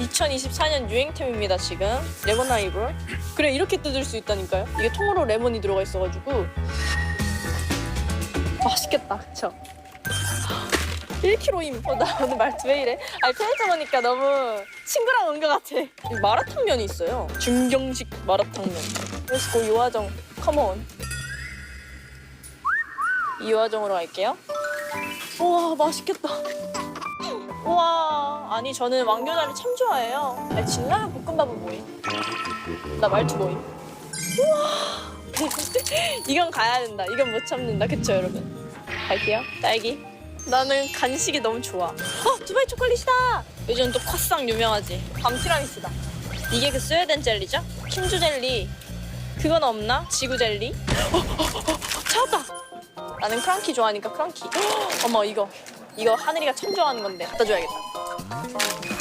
2024년 유행템입니다 지금. 레몬 하이볼. 그래 이렇게 뜯을 수 있다니까요. 이게 통으로 레몬이 들어가 있어가지고. 맛있겠다 그쵸? 1kg임. 어, 나 오늘 말투 왜 이래? 아니 편의점 오니까 너무 친구랑 온 것 같아. 마라탕면이 있어요. 중경식 마라탕면. 렛츠고 요화정. 컴온 이화정으로 갈게요. 우와 맛있겠다 아니 저는 왕교자를 참 좋아해요. 아니, 진라면 볶음밥은 뭐임? 나 말투 뭐임? 우와! 이건 가야 된다. 이건 못 참는다. 그쵸 여러분? 갈게요. 딸기. 나는 간식이 너무 좋아. 어 두바이 초콜릿이다! 요즘 또 croissant 유명하지? 밤 티라미수다. 이게 그 스웨덴 젤리죠? 킨주 젤리. 그건 없나? 지구 젤리? 어, 어, 어, 어, 찾았다 나는 크랑키 좋아하니까 크랑키. 어머 이거 이거 하늘이가 창조하는 건데 갖다 줘야겠다.